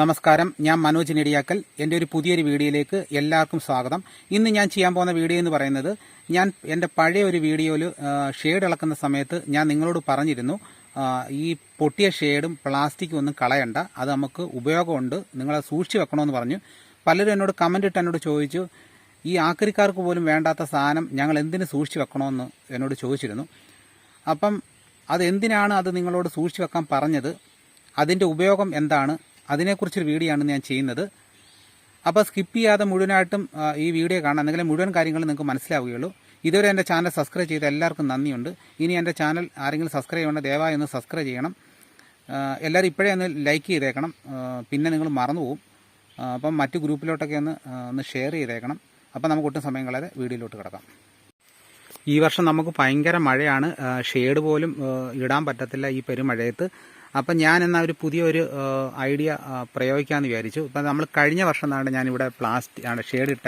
നമസ്കാരം. ഞാൻ മനോജ് നെടിയാക്കൽ. എന്റെ ഒരു പുതിയൊരു വീഡിയോയിലേക്ക് എല്ലാവർക്കും സ്വാഗതം. ഇന്ന് ഞാൻ ചെയ്യാൻ പോകുന്ന വീഡിയോ എന്ന് പറയുന്നത് ഞാൻ എന്റെ പഴയ ഒരു വീഡിയോയിൽ ഷെയ്ഡ് ഇളക്കുന്ന സമയത്ത് ഞാൻ നിങ്ങളോട് പറഞ്ഞിരുന്നു ഈ പൊട്ടിയ ഷെയ്ഡും പ്ലാസ്റ്റിക്കും ഒന്നും കളയണ്ട. അത് നമുക്ക് ഉപയോഗമുണ്ട്. നിങ്ങളത് സൂക്ഷിച്ച് വെക്കണമെന്ന് പറഞ്ഞു. പലരും എന്നോട് കമന്റ് ഇട്ട് എന്നോട് ചോദിച്ചു ഈ ആക്രിക്കാർക്ക് പോലും വേണ്ടാത്ത സാധനം ഞങ്ങൾ എന്തിന് സൂക്ഷിച്ച് വെക്കണമെന്ന് എന്നോട് ചോദിച്ചിരുന്നു. അപ്പം അത് എന്തിനാണ് അത് നിങ്ങളോട് സൂക്ഷിച്ച് വെക്കാൻ പറഞ്ഞത്? അതിന്റെ ഉപയോഗം എന്താണ്? അതിനെക്കുറിച്ചൊരു വീഡിയോ ആണ് ഞാൻ ചെയ്യുന്നത്. അപ്പോൾ സ്കിപ്പ് ചെയ്യാതെ മുഴുവനായിട്ടും ഈ വീഡിയോ കാണാം എന്തെങ്കിലും മുഴുവൻ കാര്യങ്ങളും നിങ്ങൾക്ക് മനസ്സിലാവുകയുള്ളൂ. ഇതുവരെ എന്റെ ചാനൽ സബ്സ്ക്രൈബ് ചെയ്ത എല്ലാവർക്കും നന്ദിയുണ്ട്. ഇനി എന്റെ ചാനൽ ആരെങ്കിലും സബ്സ്ക്രൈബ് ചെയ്യണം ദയവായി ഒന്ന് സബ്സ്ക്രൈബ് ചെയ്യണം. എല്ലാവരും ഇപ്പോഴേ ഒന്ന് ലൈക്ക് ചെയ്തേക്കണം. പിന്നെ നിങ്ങൾ മറന്നുപോകും. അപ്പം മറ്റു ഗ്രൂപ്പിലോട്ടൊക്കെ ഒന്ന് ഒന്ന് ഷെയർ ചെയ്തേക്കണം. അപ്പം നമുക്ക് ഒട്ടും സമയം കളയാതെ വീഡിയോയിലോട്ട് കിടക്കാം. ഈ വർഷം നമുക്ക് ഭയങ്കര മഴയാണ്. ഷെയ്ഡ് പോലും ഇടാൻ പറ്റത്തില്ല ഈ പെരുമഴയത്ത്. അപ്പം ഞാൻ എന്നാൽ ഒരു പുതിയൊരു ഐഡിയ പ്രയോഗിക്കാന്ന് വിചാരിച്ചു. ഇപ്പം നമ്മൾ കഴിഞ്ഞ വർഷം തന്നെ ഞാൻ ഇവിടെ പ്ലാസ്റ്റിക് ആണ് ഷെയ്ഡ് ഇട്ട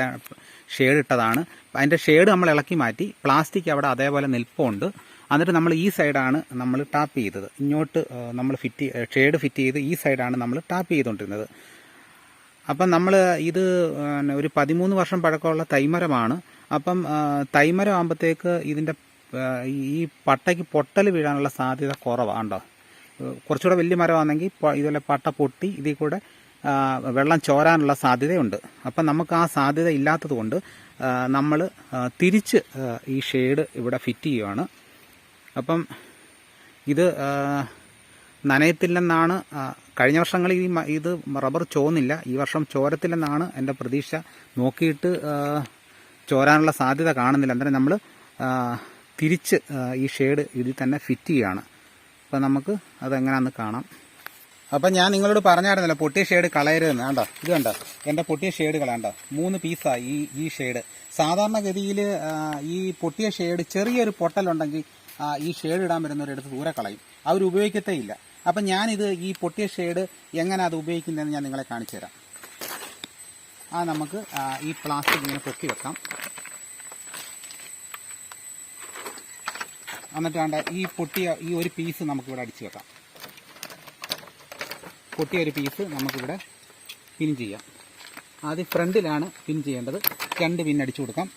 ഷെയ്ഡ് ഇട്ടതാണ്. അതിന്റെ ഷെയ്ഡ് നമ്മൾ ഇളക്കി മാറ്റി പ്ലാസ്റ്റിക് അവിടെ അതേപോലെ നിൽപ്പുണ്ട്. എന്നിട്ട് നമ്മൾ ഈ സൈഡാണ് നമ്മൾ ടാപ്പ് ചെയ്തത്. ഇങ്ങോട്ട് നമ്മൾ ഫിറ്റ് ഷെയ്ഡ് ഫിറ്റ് ചെയ്ത് ഈ സൈഡാണ് നമ്മൾ ടാപ്പ് ചെയ്തുകൊണ്ടിരുന്നത് അപ്പം നമ്മൾ ഇത് ഒരു പതിമൂന്ന് വർഷം പഴക്കമുള്ള തൈമരമാണ്. അപ്പം തൈമരം ആകുമ്പോഴത്തേക്ക് ഇതിന്റെ ഈ പട്ടയ്ക്ക് പൊട്ടൽ വീഴാനുള്ള സാധ്യത കുറവാണ്ടോ കുറച്ചുകൂടെ വലിയ മരമാണെങ്കിൽ ഇതുപോലെ പട്ട പൊട്ടി ഇതിൽ കൂടെ വെള്ളം ചോരാനുള്ള സാധ്യതയുണ്ട്. അപ്പം നമുക്ക് ആ സാധ്യത ഇല്ലാത്തത് കൊണ്ട് നമ്മൾ തിരിച്ച് ഈ ഷെയ്ഡ് ഇവിടെ ഫിറ്റ് ചെയ്യുകയാണ് അപ്പം ഇത് നനയത്തില്ലെന്നാണ് കഴിഞ്ഞ വർഷങ്ങളിൽ ഈ ഇത് റബ്ബർ ചോന്നില്ല. ഈ വർഷം ചോരത്തില്ലെന്നാണ് എന്റെ പ്രതീക്ഷ. നോക്കിയിട്ട് ചോരാനുള്ള സാധ്യത കാണുന്നില്ല. അന്നേരം നമ്മൾ തിരിച്ച് ഈ ഷെയ്ഡ് ഇതിൽ തന്നെ ഫിറ്റ് ചെയ്യുകയാണ്. അപ്പം നമുക്ക് അതെങ്ങനെയാണെന്ന് കാണാം. അപ്പം ഞാൻ നിങ്ങളോട് പറഞ്ഞായിരുന്നല്ലോ പൊട്ടിയ ഷെയ്ഡ് കളയരുതെന്ന്. കണ്ടോ? ഇത് കണ്ടോ? എന്റെ പൊട്ടിയ ഷെയ്ഡ് കളയണ്ടോ മൂന്ന് പീസാണ് ഈ ഈ ഷെയ്ഡ് സാധാരണഗതിയിൽ ഈ പൊട്ടിയ ഷെയ്ഡ് ചെറിയൊരു പൊട്ടലുണ്ടെങ്കിൽ ഈ ഷെയ്ഡ് ഇടാൻ വരുന്നവരെടുത്ത് ദൂരെ കളയും. അവർ ഉപയോഗിക്കത്തേ ഇല്ല. അപ്പം ഞാനിത് ഈ പൊട്ടിയ ഷെയ്ഡ് എങ്ങനെ അത് ഉപയോഗിക്കുന്നതെന്ന് ഞാൻ നിങ്ങളെ കാണിച്ചു തരാം. ആ നമുക്ക് ഈ പ്ലാസ്റ്റിക് ഇങ്ങനെ പൊക്കി വെക്കാം. എന്നിട്ട് വേണ്ട ഈ പൊട്ടിയ ഈ ഒരു പീസ് നമുക്കിവിടെ അടിച്ചു വെക്കാം. പൊട്ടിയ ഒരു പീസ് നമുക്കിവിടെ പിൻ ചെയ്യാം. ആദ്യം ഫ്രണ്ടിലാണ് പിൻ ചെയ്യേണ്ടത്. രണ്ട് പിൻ അടിച്ചു കൊടുക്കാം.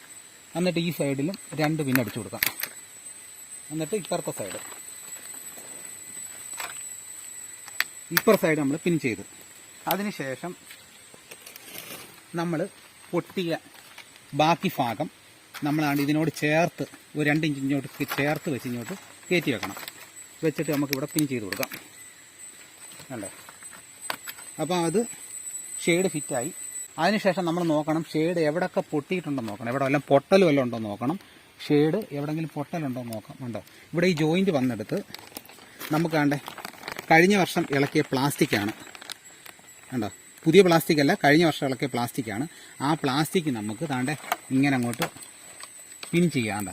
എന്നിട്ട് ഈ സൈഡിലും രണ്ട് പിൻ അടിച്ചു കൊടുക്കാം. എന്നിട്ട് ഇപ്പുറത്തെ സൈഡ് ഇപ്പുറ സൈഡ് നമ്മൾ പിൻ ചെയ്തു. അതിനുശേഷം നമ്മൾ പൊട്ടിയ ബാക്കി ഭാഗം നമ്മളാണ് ഇതിനോട് ചേർത്ത് ഒരു രണ്ട് ഇഞ്ച് ഇങ്ങോട്ട് ചേർത്ത് വെച്ച് ഇങ്ങോട്ട് കയറ്റി വെക്കണം. വെച്ചിട്ട് നമുക്ക് ഇവിടെ പിൻ ചെയ്ത് കൊടുക്കാം. അല്ലേ? അപ്പോൾ അത് ഷെയ്ഡ് ഫിറ്റായി. അതിനുശേഷം നമ്മൾ നോക്കണം ഷെയ്ഡ് എവിടെയൊക്കെ പൊട്ടിയിട്ടുണ്ടോ നോക്കണം. എവിടെ വല്ലതും പൊട്ടൽ വല്ലതും ഉണ്ടോ നോക്കണം. ഷെയ്ഡ് എവിടെയെങ്കിലും പൊട്ടലുണ്ടോ നോക്കാം ഉണ്ടോ. ഇവിടെ ഈ ജോയിന്റ് വന്നെടുത്ത് നമുക്ക് കണ്ടേ കഴിഞ്ഞ വർഷം ഇളക്കിയ പ്ലാസ്റ്റിക്കാണ് കണ്ടോ? പുതിയ പ്ലാസ്റ്റിക് അല്ല കഴിഞ്ഞ വർഷം ഇളക്കിയ പ്ലാസ്റ്റിക്കാണ് ആ പ്ലാസ്റ്റിക് നമുക്ക് താണ്ടെ ഇങ്ങനെ അങ്ങോട്ട് പിൻ ചെയ്യാണ്ട.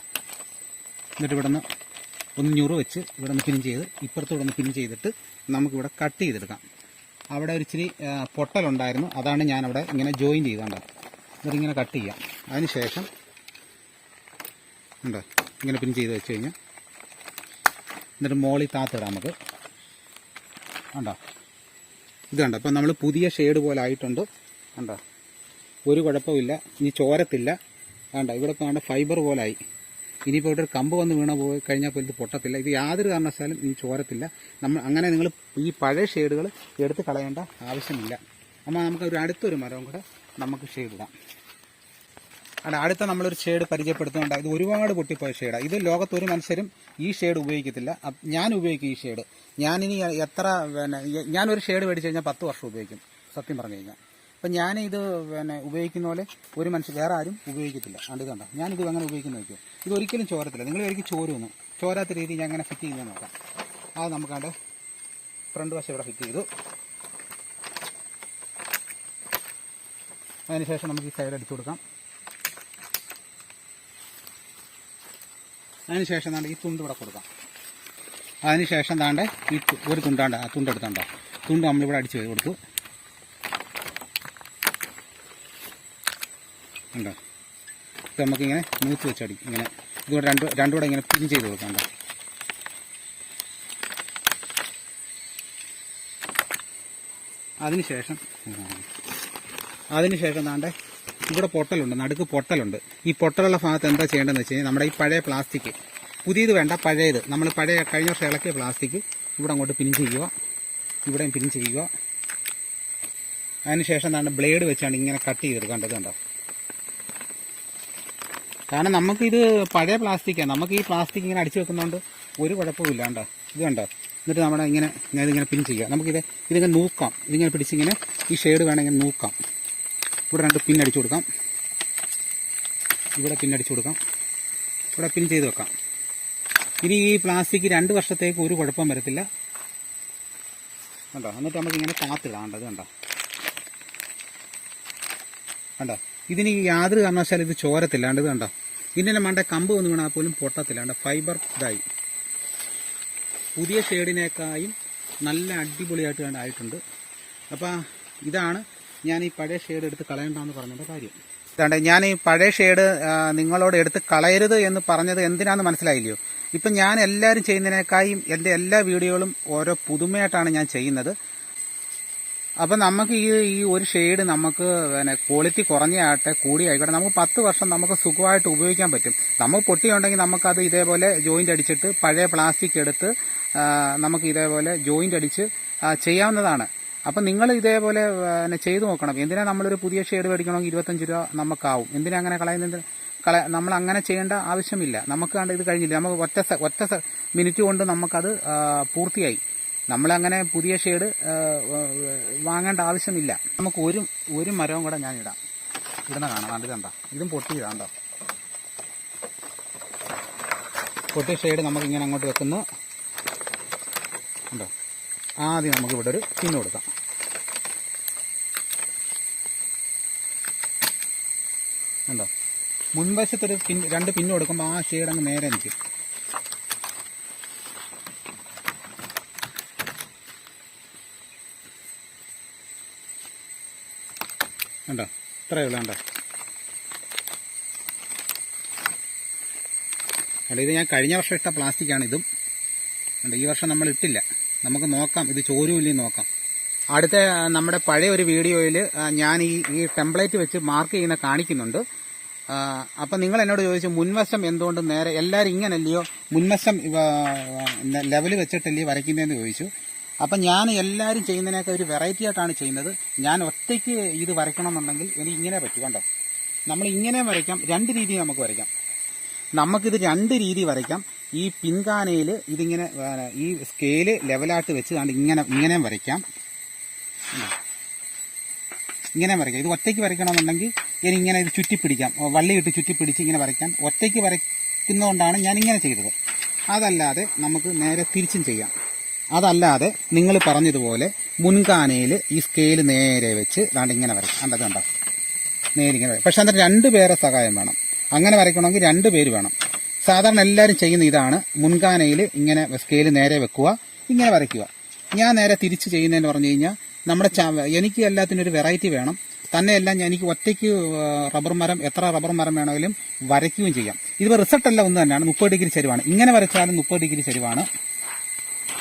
എന്നിട്ട് ഇവിടെ നിന്ന് ഒന്ന് ഞുറു വെച്ച് ഇവിടെ നിന്ന് പിൻ ചെയ്ത് ഇപ്പുറത്തൂടെ ഒന്ന് പിൻ ചെയ്തിട്ട് നമുക്കിവിടെ കട്ട് ചെയ്തെടുക്കാം. അവിടെ ഒരു ഇച്ചിരി പൊട്ടലുണ്ടായിരുന്നു. അതാണ് ഞാൻ അവിടെ ഇങ്ങനെ ജോയിൻ ചെയ്താണ്ട് എന്നിട്ട് ഇങ്ങനെ കട്ട് ചെയ്യാം. അതിന് ശേഷം ഉണ്ടോ ഇങ്ങനെ പിൻ ചെയ്ത് വെച്ച് കഴിഞ്ഞാൽ എന്നിട്ട് മോളിൽ താത്തിടാം നമുക്ക്. ഉണ്ടോ ഇത് കണ്ടോ? അപ്പം നമ്മൾ പുതിയ ഷെയ്ഡ് പോലെ ആയിട്ടുണ്ട്. കണ്ടോ? ഒരു കുഴപ്പമില്ല ഇനി ചോരത്തില്ല. വേണ്ട ഇവിടെ ഇപ്പോൾ വേണ്ട ഫൈബർ പോലായി. ഇനിയിപ്പോൾ ഇവിടെ ഒരു കമ്പ് വന്ന് വീണ പോയി കഴിഞ്ഞാൽ പോലും ഇത് പൊട്ടത്തില്ല. ഇത് യാതൊരു കാരണവശാലും ഇനി ചോരത്തില്ല. നമ്മൾ അങ്ങനെ നിങ്ങൾ ഈ പഴയ ഷെയ്ഡുകൾ എടുത്ത് കളയേണ്ട ആവശ്യമില്ല. അപ്പോൾ നമുക്ക് ഒരു അടുത്തൊരു മരവും കൂടെ നമുക്ക് ഷെയ്ഡ് ഇടാം. അല്ല അടുത്ത നമ്മളൊരു ഷെയ്ഡ് പരിചയപ്പെടുത്തുന്നുണ്ട്. ഇത് ഒരുപാട് പൊട്ടിപ്പോയ ഷെയ്ഡാണ് ഇത് ലോകത്ത് ഒരു മനുഷ്യരും ഈ ഷെയ്ഡ് ഉപയോഗിക്കത്തില്ല. ഞാൻ ഉപയോഗിക്കും ഈ ഷെയ്ഡ് ഞാനിനി എത്ര പിന്നെ ഞാനൊരു ഷെയ്ഡ് മേടിച്ച് കഴിഞ്ഞാൽ പത്ത് വർഷം ഉപയോഗിക്കും. സത്യം പറഞ്ഞു കഴിഞ്ഞാൽ അപ്പം ഇത് പിന്നെ ഉപയോഗിക്കുന്ന പോലെ ഒരു മനുഷ്യൻ വേറെ ആരും ഉപയോഗിക്കത്തില്ല. അത് കണ്ട? ഞാനിത് അങ്ങനെ ഉപയോഗിക്കുന്ന നോക്കിയോ? ഇത് ഒരിക്കലും ചോരത്തില്ല. നിങ്ങൾ ഒരിക്കലും ചോരുമെന്ന് ചോരാത്ത രീതിയിൽ ഞാൻ അങ്ങനെ ഫിറ്റ് ചെയ്യുന്നത് നോക്കാം. അത് നമുക്കാണ്ട് ഫ്രണ്ട് വശം ഇവിടെ ഫിറ്റ് ചെയ്തു. അതിനുശേഷം നമുക്ക് ഈ സൈഡ് അടിച്ചു കൊടുക്കാം. അതിനുശേഷം താണ്ട് ഈ തുണ്ട് ഇവിടെ കൊടുക്കാം. അതിനുശേഷം താണ്ട് ഈ ഒരു തുണ്ടാണ്ട് ആ തുണ്ട് എടുത്തണ്ടോ? തുണ്ട് നമ്മളിവിടെ അടിച്ച് കൊടുത്തു. ഉണ്ടോ ഇത് നമുക്കിങ്ങനെ മൂത്ത് വെച്ചടി ഇങ്ങനെ. ഇതുകൂടെ രണ്ട് രണ്ടുകൂടെ ഇങ്ങനെ പിൻ ചെയ്ത് കൊടുക്കണ്ടോ അതിനുശേഷം അതിനുശേഷം താണ്ടെ ഇവിടെ പൊട്ടലുണ്ട് നടുക്ക് പൊട്ടലുണ്ട്. ഈ പൊട്ടലുള്ള ഭാഗത്ത് എന്താ ചെയ്യേണ്ടതെന്ന് വെച്ച് കഴിഞ്ഞാൽ നമ്മുടെ ഈ പഴയ പ്ലാസ്റ്റിക് പുതിയത് വേണ്ട പഴയത്. നമ്മൾ പഴയ കഴിഞ്ഞ വർഷം ഇളക്കിയ പ്ലാസ്റ്റിക് ഇവിടെ അങ്ങോട്ട് പിൻ ചെയ്യുക. ഇവിടെയും പിൻ ചെയ്യുക. അതിനുശേഷം എന്താണ് ബ്ലേഡ് വെച്ചാണ് ഇങ്ങനെ കട്ട് ചെയ്തെടുക്കേണ്ടത് കണ്ടോ? കാരണം നമുക്ക് ഇത് പഴയ പ്ലാസ്റ്റിക്കാണ് നമുക്ക് ഈ പ്ലാസ്റ്റിക് ഇങ്ങനെ അടിച്ചു വെക്കുന്നതുകൊണ്ട് ഒരു കുഴപ്പമില്ല കണ്ടോ ഇത് കണ്ടോ? എന്നിട്ട് നമ്മുടെ ഇങ്ങനെ ഇതിങ്ങനെ പിൻ ചെയ്യാം. നമുക്കിത് ഇതിങ്ങനെ നൂക്കാം. ഇതിങ്ങനെ പിടിച്ചിങ്ങനെ ഈ ഷെയ്ഡ് വേണമെങ്കിൽ നൂക്കാം. ഇവിടെ രണ്ട് പിൻ അടിച്ചു കൊടുക്കാം. ഇവിടെ പിൻ അടിച്ചു കൊടുക്കാം. ഇവിടെ പിൻ ചെയ്ത് വെക്കാം. ഇനി ഈ പ്ലാസ്റ്റിക് രണ്ട് വർഷത്തേക്ക് ഒരു കുഴപ്പം വരത്തില്ല. കണ്ടോ? എന്നിട്ട് നമുക്ക് ഇങ്ങനെ കാത്തിടാം കണ്ടോ? അത് കണ്ടോ? കണ്ടോ? ഇതിന് യാതൊരു കാരണവശാലും ഇത് ചോരത്തില്ല. കണ്ടോ ഇത് കണ്ടോ? ഇതിന്റെ മണ്ട കമ്പ് ഒന്ന് വീണാൽ പോലും പൊട്ടത്തില്ല. കണ്ടോ? ഫൈബർ ഇതായി. പുതിയ ഷെയ്ഡിനേക്കായും നല്ല അടിപൊളിയായിട്ട് കണ്ടായിട്ടുണ്ട് അപ്പം ഇതാണ് ഞാൻ ഈ പഴയ ഷെയ്ഡ് എടുത്ത് കളയണ്ടെന്ന് പറഞ്ഞതിന്റെ കാര്യം. ഇതാണ്ട് ഞാൻ ഈ പഴയ ഷെയ്ഡ് നിങ്ങളോട് എടുത്ത് കളയരുത് എന്ന് പറഞ്ഞത് എന്തിനാന്ന് മനസ്സിലായില്ലയോ? ഇപ്പം ഞാൻ എല്ലാവരും ചെയ്യുന്നതിനേക്കായും എന്റെ എല്ലാ വീഡിയോകളും ഓരോ പുതുമയായിട്ടാണ് ഞാൻ ചെയ്യുന്നത്. അപ്പം നമുക്ക് ഈ ഈ ഒരു ഷെയ്ഡ് നമുക്ക് പിന്നെ ക്വാളിറ്റി കുറഞ്ഞാട്ടെ കൂടിയായിക്കോട്ടെ നമുക്ക് പത്ത് വർഷം നമുക്ക് സുഖമായിട്ട് ഉപയോഗിക്കാൻ പറ്റും. നമുക്ക് പൊട്ടിയുണ്ടെങ്കിൽ നമുക്കത് ഇതേപോലെ ജോയിന്റ് അടിച്ചിട്ട് പഴയ പ്ലാസ്റ്റിക് എടുത്ത് നമുക്ക് ഇതേപോലെ ജോയിന്റ് അടിച്ച് ചെയ്യാവുന്നതാണ്. അപ്പം നിങ്ങൾ ഇതേപോലെ പിന്നെ ചെയ്തു നോക്കണം. എന്തിനാ നമ്മളൊരു പുതിയ ഷെയ്ഡ് മേടിക്കണമെങ്കിൽ ഇരുപത്തഞ്ച് രൂപ നമുക്കാവും. എന്തിനാ അങ്ങനെ കളയുന്നത്? കള നമ്മൾ അങ്ങനെ ചെയ്യേണ്ട ആവശ്യമില്ല. നമുക്ക് കണ്ട് ഇത് കഴിഞ്ഞില്ല. നമുക്ക് ഒറ്റ ഒറ്റ മിനിറ്റ് കൊണ്ട് നമുക്കത് പൂർത്തിയായി. നമ്മളങ്ങനെ പുതിയ ഷെയ്ഡ് വാങ്ങേണ്ട ആവശ്യമില്ല. നമുക്ക് ഒരു ഒരു മരവും കൂടെ ഞാൻ ഇടാം. ഇടുന്ന കാണാം. അത് കണ്ട? ഇതും പൊട്ടിയതാണ്ടോ പൊട്ടിയ ഷെയ്ഡ് നമുക്ക് ഇങ്ങനെ അങ്ങോട്ട് വെക്കുന്നു. ഉണ്ടോ ആദ്യം നമുക്ക് ഇവിടെ ഒരു പിന്ന് കൊടുക്കാം. ഉണ്ടോ മുൻവശത്തൊരു പിൻ രണ്ട് പിന്ന് കൊടുക്കുമ്പോൾ ആ ഷെയ്ഡ് അങ്ങ് നേരെ നിൽക്കും. ഉണ്ടോ ഇത്രയേ ഉള്ളൂ വേണ്ട അല്ല ഇത് ഞാൻ കഴിഞ്ഞ വർഷം ഇട്ട പ്ലാസ്റ്റിക് ആണ് ഇതും. വേണ്ട ഈ വർഷം നമ്മൾ ഇട്ടില്ല. നമുക്ക് നോക്കാം ഇത് ചോരുമില്ലേ നോക്കാം. അടുത്ത നമ്മുടെ പഴയ ഒരു വീഡിയോയിൽ ഞാൻ ഈ ഈ ടെംപ്ലേറ്റ് വെച്ച് മാർക്ക് ചെയ്യുന്ന കാണിക്കുന്നുണ്ട്. അപ്പം നിങ്ങൾ എന്നോട് ചോദിച്ചു മുൻവശം എന്തുകൊണ്ട് നേരെ? എല്ലാവരും ഇങ്ങനല്ലയോ? മുൻവശം ലെവൽ വെച്ചിട്ടല്ലേ വരയ്ക്കുന്നതെന്ന് ചോദിച്ചു. അപ്പം ഞാൻ എല്ലാവരും ചെയ്യുന്നതിനൊക്കെ ഒരു വെറൈറ്റി ആയിട്ടാണ് ചെയ്യുന്നത്. ഞാൻ ഒറ്റയ്ക്ക് ഇത് വരയ്ക്കണമെന്നുണ്ടെങ്കിൽ എനിക്ക് ഇങ്ങനെ പറ്റും കണ്ടോ? നമ്മൾ ഇങ്ങനെ വരയ്ക്കാം രണ്ട് രീതി നമുക്ക് വരയ്ക്കാം. നമുക്കിത് രണ്ട് രീതി വരയ്ക്കാം. ഈ പിൻകാനയിൽ ഇതിങ്ങനെ ഈ സ്കെയിൽ ലെവലായിട്ട് വെച്ച് കണ്ട് ഇങ്ങനെ ഇങ്ങനെ വരയ്ക്കാം. ഇങ്ങനെ വരയ്ക്കാം. ഇത് ഒറ്റയ്ക്ക് വരയ്ക്കണമെന്നുണ്ടെങ്കിൽ ഇനി ഇങ്ങനെ ഇത് ചുറ്റിപ്പിടിക്കാം. വള്ളിയിട്ട് ചുറ്റിപ്പിടിച്ച് ഇങ്ങനെ വരയ്ക്കാം. ഒറ്റയ്ക്ക് വരയ്ക്കുന്നതുകൊണ്ടാണ് ഞാൻ ഇങ്ങനെ ചെയ്തത്. അതല്ലാതെ നമുക്ക് നേരെ തിരിച്ചും ചെയ്യാം. അതല്ലാതെ നിങ്ങൾ പറഞ്ഞതുപോലെ മുൻകാനയിൽ ഈ സ്കെയിൽ നേരെ വെച്ച് ദാണ്ട് ഇങ്ങനെ വരയ്ക്കും. കണ്ടത് കണ്ടോ? നേരെ ഇങ്ങനെ വരയ്ക്കും. പക്ഷെ അതിന് രണ്ട് പേരെ സഹായം വേണം. അങ്ങനെ വരയ്ക്കണമെങ്കിൽ രണ്ട് പേര് വേണം. സാധാരണ എല്ലാവരും ചെയ്യുന്ന ഇതാണ് മുൻകാനയിൽ ഇങ്ങനെ സ്കെയിൽ നേരെ വെക്കുക ഇങ്ങനെ വരയ്ക്കുക. ഞാൻ നേരെ തിരിച്ച് ചെയ്യുന്നതെന്ന് പറഞ്ഞു കഴിഞ്ഞാൽ നമ്മുടെ എനിക്ക് എല്ലാത്തിനും ഒരു വെറൈറ്റി വേണം. തന്നെയല്ല ഞാൻ എനിക്ക് ഒറ്റയ്ക്ക് റബ്ബർ മരം എത്ര റബ്ബർ മരം വേണമെങ്കിലും വരയ്ക്കുകയും ചെയ്യാം. ഇതിപ്പോൾ റിസൾട്ട് എല്ലാം ഒന്ന് തന്നെയാണ്. മുപ്പത് ഡിഗ്രി ചരിവാണ്. ഇങ്ങനെ വരച്ചാലും മുപ്പത് ഡിഗ്രി ചരിവാണ്.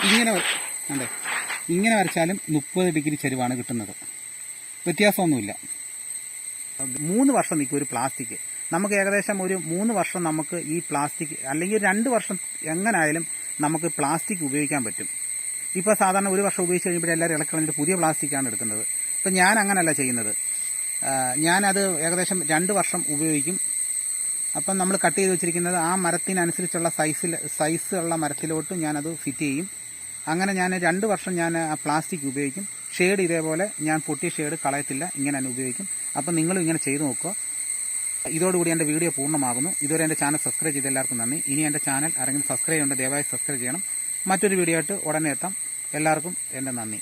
ഇങ്ങനെ അതെ ഇങ്ങനെ വരച്ചാലും മുപ്പത് ഡിഗ്രി ചരിവാണ് കിട്ടുന്നത്. വ്യത്യാസമൊന്നുമില്ല. മൂന്ന് വർഷം നിൽക്കും ഒരു പ്ലാസ്റ്റിക്. നമുക്ക് ഏകദേശം ഒരു മൂന്ന് വർഷം നമുക്ക് ഈ പ്ലാസ്റ്റിക് അല്ലെങ്കിൽ രണ്ട് വർഷം എങ്ങനായാലും നമുക്ക് പ്ലാസ്റ്റിക് ഉപയോഗിക്കാൻ പറ്റും. ഇപ്പോൾ സാധാരണ ഒരു വർഷം ഉപയോഗിച്ച് കഴിയുമ്പോൾ എല്ലാവരും ഇളക്കളഞ്ഞിട്ട് പുതിയ പ്ലാസ്റ്റിക്കാണ് എടുക്കുന്നത്. ഇപ്പം ഞാൻ അങ്ങനല്ല ചെയ്യുന്നത്. ഞാനത് ഏകദേശം രണ്ട് വർഷം ഉപയോഗിക്കും. അപ്പം നമ്മൾ കട്ട് ചെയ്ത് വെച്ചിരിക്കുന്നത് ആ മരത്തിനനുസരിച്ചുള്ള സൈസിൽ സൈസ് ഉള്ള മരത്തിലോട്ട് ഞാനത് ഫിറ്റ് ചെയ്യും. അങ്ങനെ ഞാൻ രണ്ട് വർഷം ഞാൻ ആ പ്ലാസ്റ്റിക് ഉപയോഗിക്കും. ഷെയ്ഡ് ഇതേപോലെ ഞാൻ പൊട്ടി ഷെയ്ഡ് കളയത്തില്ല ഇങ്ങനെ തന്നെ ഉപയോഗിക്കും. അപ്പം നിങ്ങളും ഇങ്ങനെ ചെയ്തു നോക്കുക ഇതോടുകൂടി എന്റെ വീഡിയോ പൂർണമാകുന്നു. ഇതുവരെ എന്റെ ചാനൽ സബ്സ്ക്രൈബ് ചെയ്ത എല്ലാവർക്കും നന്ദി. ഇനി എന്റെ ചാനൽ ആരെങ്കിലും സബ്സ്ക്രൈബ് ചെയ്യേണ്ട ദയവായി സബ്സ്ക്രൈബ് ചെയ്യണം. മറ്റൊരു വീഡിയോ ആയിട്ട് ഉടനെ എത്താം. എല്ലാവർക്കും എന്റെ നന്ദി.